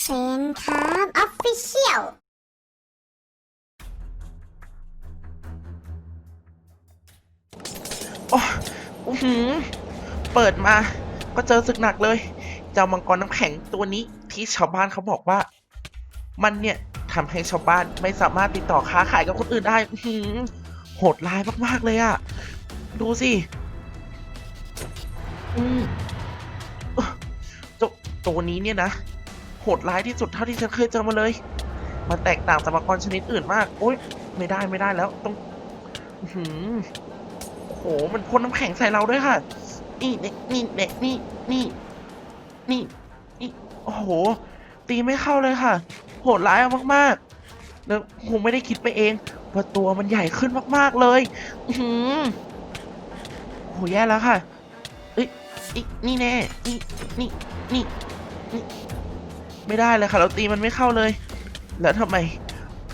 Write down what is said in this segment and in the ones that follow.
เซนครับออฟฟิเชียลโอ้อื้อหือเปิดมา ก็เจอศึกหนักเลย เจ้ามังกรน้ำแข็งตัวนี้ที่ชาวบ้านเขาบอกว่า มันเนี่ยทำให้ชาวบ้านไม่สามารถติดต่อค้าขายกับคนอื่นได้อื้อหือโหดร้ายมากๆเลยอะดูสิอืมเอ้อเจ้าตัวนี้เนี่ยนะ โหดร้ายที่สุดเท่าที่ฉันเคยเจอมาเลย มันแตกต่างจากมังกรชนิดอื่นมาก โอ๊ยไม่ได้ไม่ได้แล้วต้องหือโอ้โหมันพ่นน้ำแข็งใส่เราด้วยค่ะ นี่เด็กนี่เด็กนี่นี่ นี่นี่โอ้โห ตีไม่เข้าเลยค่ะ โหดร้ายมากๆแล้วคงไม่ได้คิดไปเองว่าตัวมันใหญ่ขึ้นมากๆเลยหือโอ้โหแย่แล้วค่ะเอ้ยนี่แน่นี่นี่นี่นี่ ไม่ได้เลยค่ะเราตีมันไม่เข้าเลย แล้วทำไม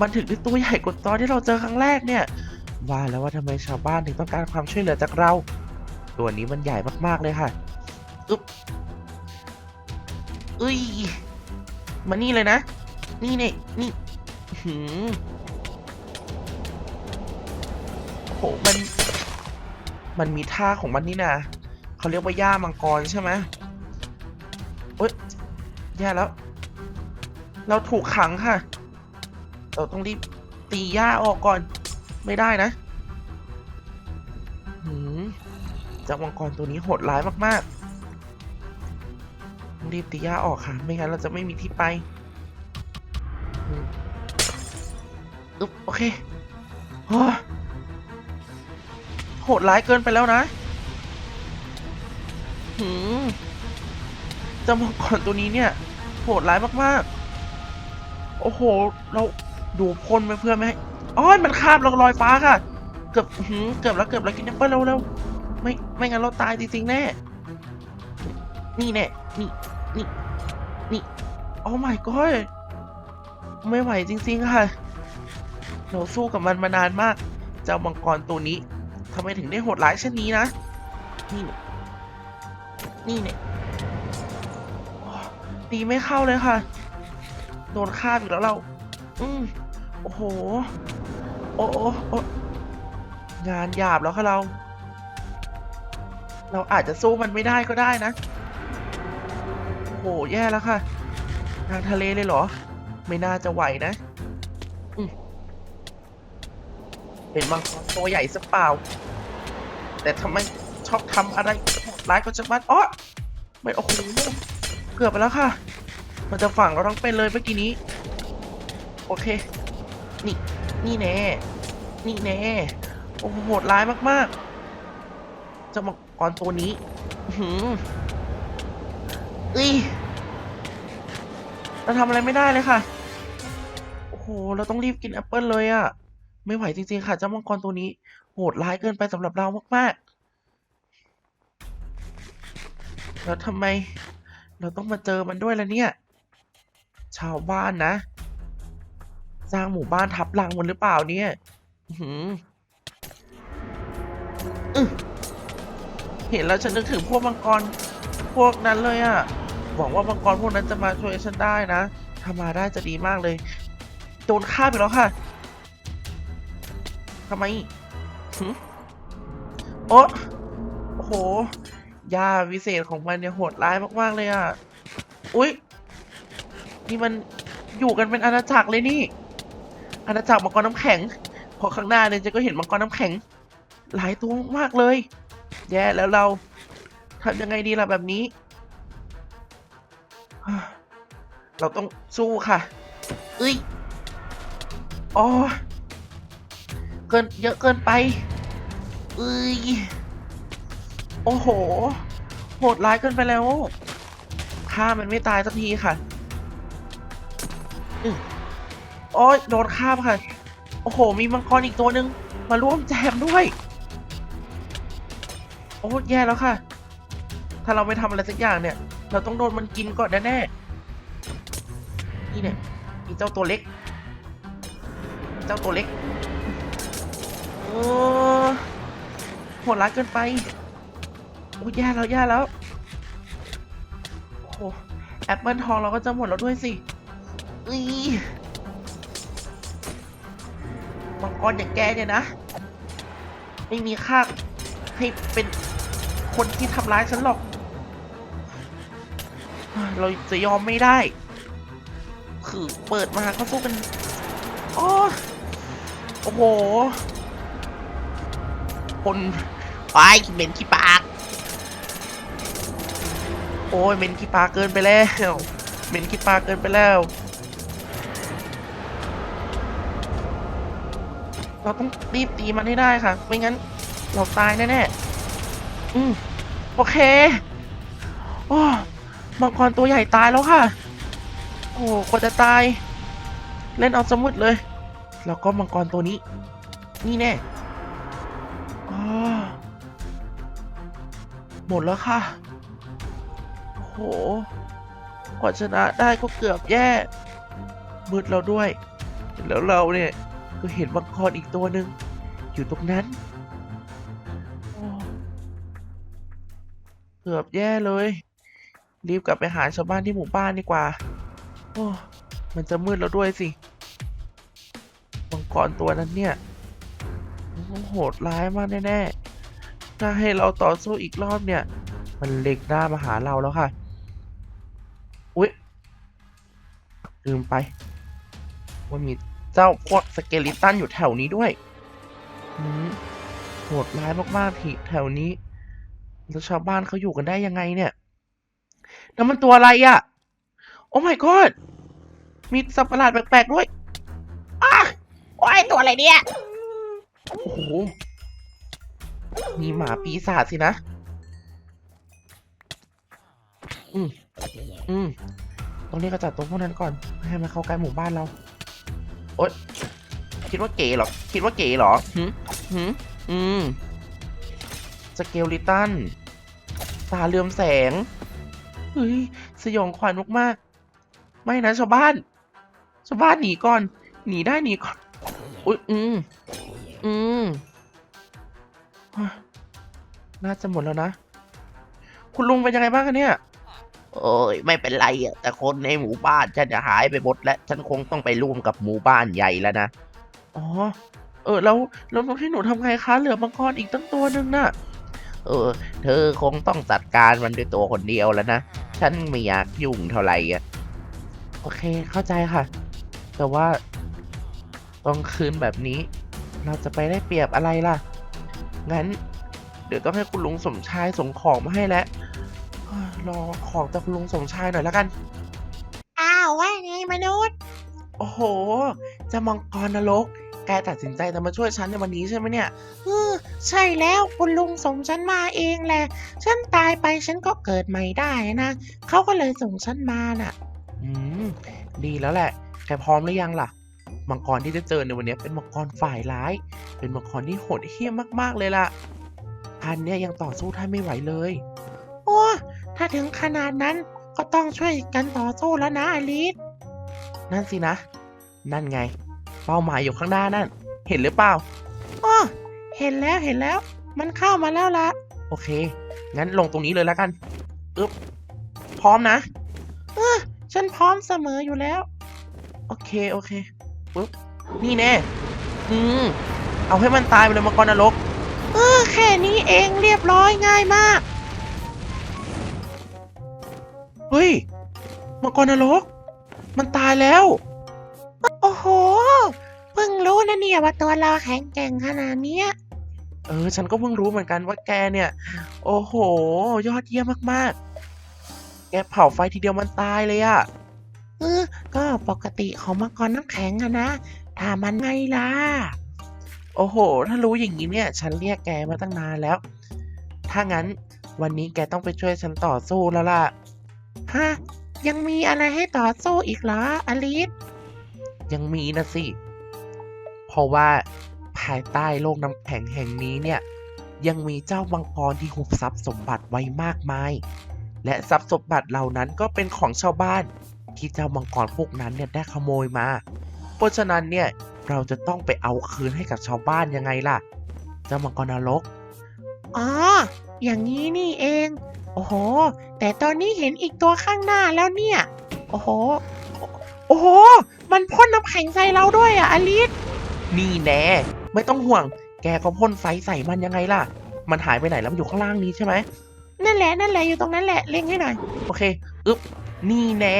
มันถึงได้ตัวใหญ่กว่าตอนที่เราเจอครั้งแรกเนี่ยว่าแล้วว่าทำไมชาวบ้านถึงต้องการความช่วยเหลือจากเรา ตัวนี้มันใหญ่มากๆเลยค่ะอึ๊บเอ้ยมานี่เลยนะ นี่เนี่ยนี่หืมโอ้โหมัน มันมีท่าของมันนี่นะเขาเรียกว่าย่ามังกรใช่ไหมเอ้ยแย่แล้ว เราถูกขังค่ะ เราต้องรีบตีย่าออกก่อน ไม่ได้นะหืมเจ้ามังกรตัวนี้โหดร้ายมากๆ ต้องรีบตีย่าออกค่ะ ไม่งั้นเราจะไม่มีที่ไปอืมอึ๊บโอเคโอ้โหดร้ายเกินไปแล้วนะหืมเจ้ามังกรตัวนี้เนี่ยโหดร้ายมากๆ โอ้โห เราดูพ่นไปเพื่อไม่ให้อ้อมันคาบเราลอยฟ้าค่ะ เกือบหือเกือบแล้วเกือบแล้วกินแอปเปิ้ลเร็วเร็วไม่ไม่งั้นเราตายจริงๆแน่ นี่แน่ นี่ นี่ นี่ โอ้ my god ไม่ไหวจริงๆค่ะ เราสู้กับมันมานานมาก เจ้ามังกรตัวนี้ทำไมถึงได้โหดร้ายเช่นนี้นะ นี่ นี่เนี่ยตีไม่เข้าเลยค่ะ โดนฆ่าอีกแล้วเรา อืมโอ้โห โอ้โอ้โองานหยาบแล้วค่ะเรา เราอาจจะสู้มันไม่ได้ก็ได้นะ โอ้โห แย่แล้วค่ะ ทางทะเลเลยเหรอ ไม่น่าจะไหวนะอืเป็นมังกรตัวใหญ่สักเปล่า แต่ทำไมชอบทำอะไรโหดร้ายก็จะมัดอ๋อไม่โอ้โหเกือบไปแล้วค่ะ มันจะฝังเราทั้งเป็นเลยเมื่อกี้นี้ โอเค นี่ นี่แน่ นี่แน่ โอ้โหโหดร้ายมากๆเจ้ามังกรตัวนี้อื้อหืออีเราทำอะไรไม่ได้เลยค่ะ โอ้โห เราต้องรีบกินแอปเปิลเลยอะไม่ไหวจริงๆค่ะ เจ้ามังกรตัวนี้ โหดร้ายเกินไปสำหรับเรามากๆ แล้วทำไม เราต้องมาเจอมันด้วยล่ะเนี่ย ชาวบ้านนะ สร้างหมู่บ้านทับลังมันหรือเปล่าเนี่ยหืออื้อเห็นแล้วฉันนึกถึงพวกมังกรพวกนั้นเลยอะหวังว่ามังกรพวกนั้นจะมาช่วยฉันได้นะถ้ามาได้จะดีมากเลย โดนฆ่าไปแล้วค่ะทำไมหึโอ๊ะโอ้โหยาวิเศษของมันเนี่ยโหดร้ายมากๆเลยอะอุ๊ย นี่มันอยู่กันเป็นอาณาจักรเลยนี่ อาณาจักรมังกรน้ำแข็ง พอข้างหน้าเนี่ยจะก็เห็นมังกรน้ำแข็ง หลายตัวมากเลย แย่แล้วเราทำยังไงดีล่ะแบบนี้ เราต้องสู้ค่ะเอ้ยอ๋อเกินเยอะเกินไปเอ้ยโอ้โห โหดร้ายเกินไปแล้วฆ่ามันไม่ตายสักทีค่ะ โอ้ยโดนฆ่าบค่ะ โอ้โห มีมังกรอีกตัวหนึ่งมาร่วมแจมด้วย โอ้แย่แล้วค่ะ ถ้าเราไม่ทำอะไรสักอย่างเนี่ย เราต้องโดนมันกินก่อนแน่ๆนี่เนี่ยอีเจ้าตัวเล็ก เจ้าตัวเล็กโอ้โหดร้ายเกินไป โอ้แย่แล้วแย่แล้ว โอ้แอปเปิลทองเราก็จะหมดแล้วด้วยสิ อีมังกรอย่างแกเนี่ยนะ ไม่มีค่าให้เป็นคนที่ทำร้ายฉันหรอก เราจะยอมไม่ได้ คือเปิดมาก็สู้กันโอ้โอ้โห คนไปเหม็นขี้ปาก โอ้ยเหม็นขี้ปากเกินไปแล้วเหม็นขี้ปากเกินไปแล้ว เราต้องรีบตีมันให้ได้ค่ะ ไม่งั้น เราตายแน่ๆ อืมโอเค โอ้มังกรตัวใหญ่ตายแล้วค่ะ โอ้กว่าจะตาย เล่นเอาสมุดเลย แล้วก็มังกรตัวนี้ นี่แน่อ้าหมดแล้วค่ะ โอ้โห กว่าชนะได้ก็เกือบแย่มืดเราด้วย แล้วเราเนี่ย ก็เห็นมังกรอีกตัวหนึ่งอยู่ตรงนั้นเกือบแย่เลย รีบกลับไปหาชาวบ้านที่หมู่บ้านดีกว่า โอ้มันจะมืดแล้วด้วยสิมังกรตัวนั้นเนี่ยมันโหดร้ายมากแน่ๆ ถ้าให้เราต่อสู้อีกรอบเนี่ย มันเล็กหน้ามาหาเราแล้วค่ะ อุ๊ยลืมไป ว่ามี เจ้าพวกสเกลิตันอยู่แถวนี้ด้วยอืมโหดร้ายมากๆที่แถวนี้ แล้วชาวบ้านเขาอยู่กันได้ยังไงเนี่ยแล้วมันตัวอะไรอะ่ะ โอ้ my god มีสัตว์ประหลาดแปลกๆด้วยอ้าโอ้ยตัวอะไรเนี่ย โอ้โห มีหมาปีศาจสินะ อืมอืมต้องเรียกกระจัดตัวพวกนั้นก่อนไม่ให้มันเข้าใกล้หมู่บ้านเรา โอ๊ยคิดว่าเก๋เหรอ คิดว่าเก๋เหรอหืมหืมอืมสเกลลิตัน ตาเลื่อมแสง เฮ้ย สยองขวัญมากๆ ไม่นะชาวบ้าน ชาวบ้านหนีก่อน หนีได้หนีก่อน อุ๊ยอืมอืมฮะน่าจะหมดแล้วนะ คุณลุงเป็นยังไงบ้างคะเนี่ย โอ้ยไม่เป็นไรอะแต่คนในหมู่บ้านฉันจะหายไปหมดแล้วฉันคงต้องไปร่วมกับหมู่บ้านใหญ่แล้วนะอ๋อเออแล้วแล้วน้องที่หนูทำไงคะเหลือมังกรอีกตั้งตัวหนึ่งน่ะ เออ เธอคงต้องจัดการมันด้วยตัวคนเดียวแล้วนะฉันไม่อยากยุ่งเท่าไหร่อะโอเคเข้าใจค่ะ แต่ว่าตอนคืนแบบนี้ เราจะไปได้เปรียบอะไรล่ะ งั้น เดี๋ยวต้องให้คุณลุงสมชายส่งของมาให้แล้ว รอของจากคุณลุงสมชายหน่อยแล้วกัน อ้าวว่าไงมนุษย์ โอ้โหเจะมังกรนรก แกตัดสินใจจะมาช่วยฉันในวันนี้ใช่ไหมเนี่ย เออใช่แล้วคุณลุงส่งฉันมาเองแหละ ฉันตายไปฉันก็เกิดใหม่ได้นะเขาก็เลยส่งฉันมาน่ะ อืม ดีแล้วแหละ แกพร้อมหรือยังล่ะ มังกรที่จะเจอในวันนี้เป็นมังกรฝ่ายร้าย เป็นมังกรที่โหดเหี้ยมมากๆเลยล่ะพันเนี่ยยังต่อสู้ท่านไม่ไหวเลย โอ้ ถ้าถึงขนาดนั้นก็ต้องช่วยกันต่อสู้แล้วนะอลิสนั่นสินะ นั่นไง เป้าหมายอยู่ข้างหน้านั่น เห็นหรือเปล่าอ้อเห็นแล้วเห็นแล้ว มันเข้ามาแล้วละโอเค งั้นลงตรงนี้เลยแล้วกันอึ๊บพร้อมนะเออฉันพร้อมเสมออยู่แล้ว โอเคโอเคปึ๊บนี่แน่ อืม เอาให้มันตายไปเลยมังกรนรก เออแค่นี้เองเรียบร้อยง่ายมาก ฮ้ย มังกรนรก มันตายแล้ว โอ้โห เพิ่งรู้นะเนี่ยว่าตัวเราแข็งแกร่งขนาดเนี้ย เออ ฉันก็เพิ่งรู้เหมือนกันว่าแกเนี่ย โอ้โห ยอดเยี่ยมมากๆ แกเผาไฟทีเดียวมันตายเลยอะเออ ก็ปกติของมังกรน้ำแข็งอะนะ ถ้ามันไม่ล่ะ โอ้โห ถ้ารู้อย่างนี้เนี่ย ฉันเรียกแกมาตั้งนานแล้ว ถ้างั้นวันนี้แกต้องไปช่วยฉันต่อสู้แล้วล่ะ ฮะ ยังมีอะไรให้ต่อสู้อีกเหรอ อลิสยังมีนะสิ เพราะว่าภายใต้โลกน้ำแข็งแห่งนี้เนี่ย ยังมีเจ้ามังกรที่หุบทรัพย์สมบัติไว้มากมาย และทรัพย์สมบัติเหล่านั้นก็เป็นของชาวบ้าน ที่เจ้ามังกรพวกนั้นเนี่ยได้ขโมยมา เพราะฉะนั้นเนี่ยเราจะต้องไปเอาคืนให้กับชาวบ้านยังไงล่ะ เจ้ามังกรนรก อ๋อ อย่างนี้นี่เอง โอ้โห แต่ตอนนี้เห็นอีกตัวข้างหน้าแล้วเนี่ย โอ้โห โอ้โห มันพ่นน้ำแข็งใส่เราด้วยอะอลิส นี่แน่ ไม่ต้องห่วง แกก็พ่นไฟใส่มันยังไงล่ะ มันหายไปไหนแล้วมันอยู่ข้างล่างนี้ใช่ไหม นั่นแหละ นั่นแหละ อยู่ตรงนั้นแหละ เล็งให้หน่อย โอเค อึ๊บ นี่แน่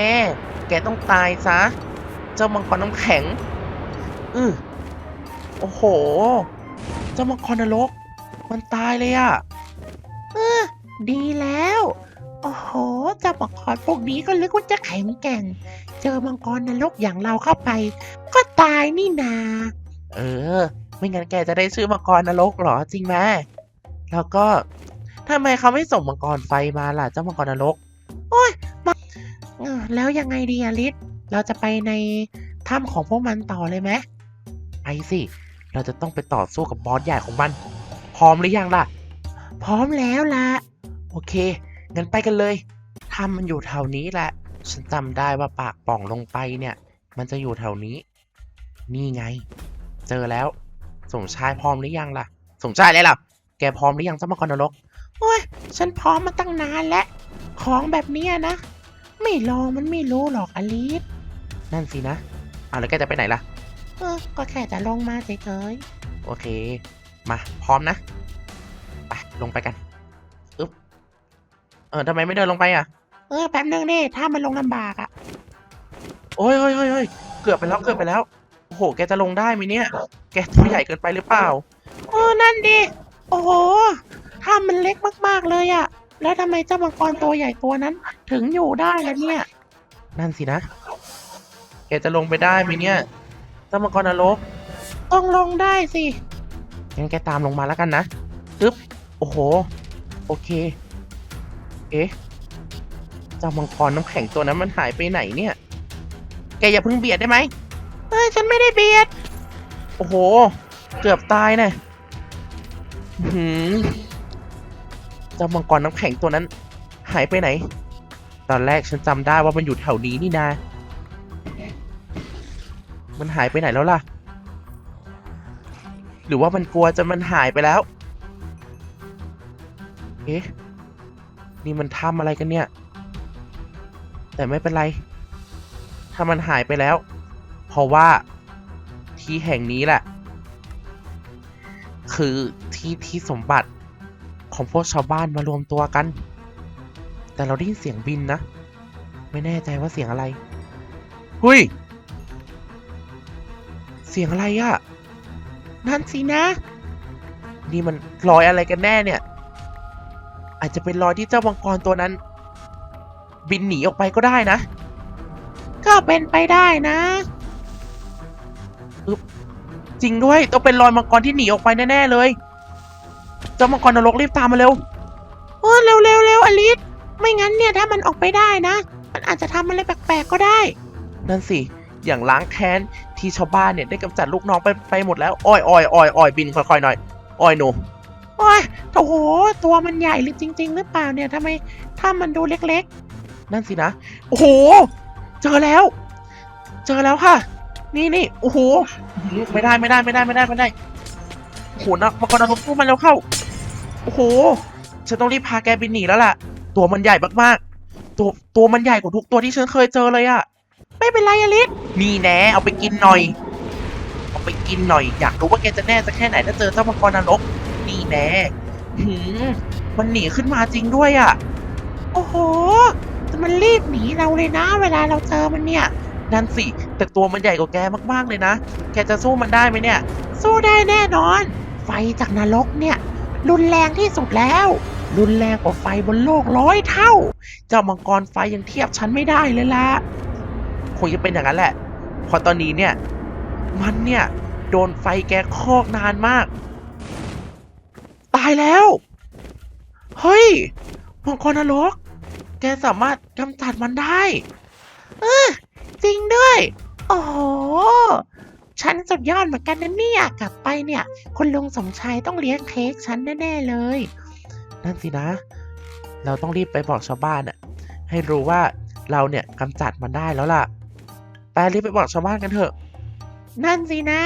แกต้องตายซะ เจ้ามังกรน้ำแข็ง อือโอ้โห เจ้ามังกรนรก มันตายเลยอะ ดีแล้ว โอ้โหเจ้ามังกรพวกนี้ก็ลึกว่าจะแข็งแกร่ง เจอมังกรนรกอย่างเราเข้าไป ก็ตายนี่นา เออ ไม่งั้นแกจะได้ชื่อมังกรนรกเหรอจริงไหมแล้วก็ทำไมเขาไม่ส่งมังกรไฟมาล่ะเจ้ามังกรนรกเออแล้วยังไงดีอะลิศเราจะไปในถ้ำของพวกมันต่อเลยไหมไปสิ เราจะต้องไปต่อสู้กับบอสใหญ่ของมัน พร้อมหรือยังล่ะ พร้อมแล้วล่ะ โอเค งั้นไปกันเลยถ้ำมันอยู่แถวนี้แหละ ฉันจำได้ว่าปากป่องลงไปเนี่ย มันจะอยู่แถวนี้ นี่ไง เจอแล้ว สมชายพร้อมหรือยังล่ะ สมชายเลยล่ะ แกพร้อมหรือยังเจ้ามังกรนรก โอ้ย ฉันพร้อมมาตั้งนานแล้ว ของแบบเนี้ยนะ ไม่ลองมันไม่รู้หรอกอลิส นั่นสินะอ้าวแล้วแกจะไปไหนล่ะ เออ ก็แค่จะลงมาเฉยโอเค มา พร้อมนะ ไป ลงไปกันอึ๊บเออทำไมไม่เดินลงไปอะๆเออแป๊บนึงดิถ้ามันลงลำบากอะโอ้ยโอ้ยโอ้ยโอ้ยเกือบไปแล้วเกือบไปแล้ว โอ้โห แกจะลงได้ไหมเนี่ย แกตัวใหญ่เกินไปหรือเปล่า เออ นั่นดิ โอ้โหถ้ามันเล็กมากๆเลยอะแล้วทำไมเจ้ามังกรตัวใหญ่ตัวนั้น ถึงอยู่ได้ล่ะเนี่ย นั่นสินะ แกจะลงไปได้ไหมเนี่ย เจ้ามังกรนรกต้องลงได้สิ งั้นแกตามลงมาแล้วกันนะ ตึ๊บ โอ้โห โอเค เอ๊ะเจ้ามังกรน้ำแข็งตัวนั้นมันหายไปไหนเนี่ย แกอย่าเพิ่งเบียดได้ไหมเอ้ยฉันไม่ได้เบียด โอ้โห เกือบตายแน่อื้อหือเจ้ามังกรน้ำแข็งตัวนั้น หายไปไหน ตอนแรกฉันจำได้ว่ามันอยู่แถวนี้นี่นา มันหายไปไหนแล้วล่ะ หรือว่ามันกลัวจนมันหายไปแล้ว เอ๊ะ นี่มันทำอะไรกันเนี่ย แต่ไม่เป็นไร ถ้ามันหายไปแล้ว เพราะว่าที่แห่งนี้แหละ คือที่ที่สมบัติของพวกชาวบ้านมารวมตัวกัน แต่เราได้ยินเสียงบินนะ ไม่แน่ใจว่าเสียงอะไร หุยเสียงอะไรอะนั่นสินะ นี่มันรอยอะไรกันแน่เนี่ย อาจจะเป็นรอยที่เจ้ามังกรตัวนั้น บินหนีออกไปก็ได้นะ ก็เป็นไปได้นะจริงด้วยต้องเป็นรอยมังกรที่หนีออกไปแน่ๆเลย เจ้ามังกรนรกรีบตามมาเร็วโอ้เร็วเร็วเร็วอลิสไม่งั้นเนี่ยถ้ามันออกไปได้นะ มันอาจจะทำอะไรแปลกๆก็ได้ นั่นสิอย่างล้างแค้นที่ชาวบ้านเนี่ยได้กำจัดลูกน้องไปไปหมดแล้วอ้อยอ้อยอ้อยอ้อยบินค่อยๆหน่อยอ้อยหนู โอ้ยโอ้โห ตัวมันใหญ่หรือจริง ๆ หรือเปล่าเนี่ยทำไมถ้ามันดูเล็กๆ นั่นสินะ โอ้โห เจอแล้ว เจอแล้วค่ะ นี่นี่โอ้โห ไม่ได้ไม่ได้ไม่ได้ไม่ได้ไม่ได้โอ้โหนะมังกรนรกสู้มันแล้วเข้า โอ้โห ฉันต้องรีบพาแกบินหนีแล้วล่ะ ตัวมันใหญ่มากๆ ตัวตัวมันใหญ่กว่าทุกตัวที่ฉันเคยเจอเลยอะไม่เป็นไรอลิสนี่แน่เอาไปกินหน่อย เอาไปกินหน่อย อยากรู้ว่าแกจะแน่สักแค่ไหนถ้าเจอเจ้ามังกรนรก นี่แน่หืมมันหนีขึ้นมาจริงด้วยอะ่ะ โอ้โห แต่มันรีบหนีเราเลยนะ เวลาเราเจอมันเนี่ย นั่นสิ แต่ตัวมันใหญ่กว่าแกมากๆเลยนะ แกจะสู้มันได้ไหมเนี่ย สู้ได้แน่นอน ไฟจากนรกเนี่ย รุนแรงที่สุดแล้ว รุนแรงกว่าไฟบนโลกร้อยเท่า เจ้ามังกรไฟยังเทียบฉันไม่ได้เลยล่ะคงจะเป็นอย่างนั้นแหละ พอตอนนี้เนี่ย มันเนี่ย โดนไฟแกคอกนานมากายแล้ว เฮ้ยมังกรนรก แกสามารถกำจัดมันได้ เออจริงด้วย โอ้โห ฉันสุดยอดเหมือนกันนะเนี่ย กลับไปเนี่ย คุณลุงสมชายต้องเลี้ยงเค้กฉันแน่ๆเลย นั่นสินะ เราต้องรีบไปบอกชาวบ้านอะให้รู้ว่าเราเนี่ยกำจัดมันได้แล้วล่ะ ไปรีบไปบอกชาวบ้านกันเถอะ นั่นสินะ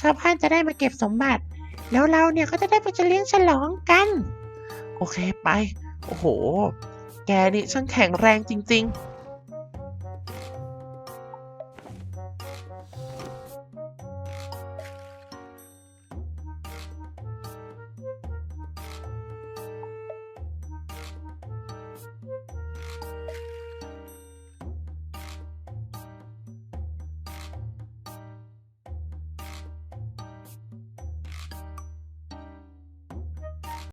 ชาวบ้านจะได้มาเก็บสมบัติ แล้วเราเนี่ยก็จะได้ไปจะเลี้ยงฉลองกัน โอเคไป โอ้โห แกนี่ช่างแข็งแรงจริง ๆ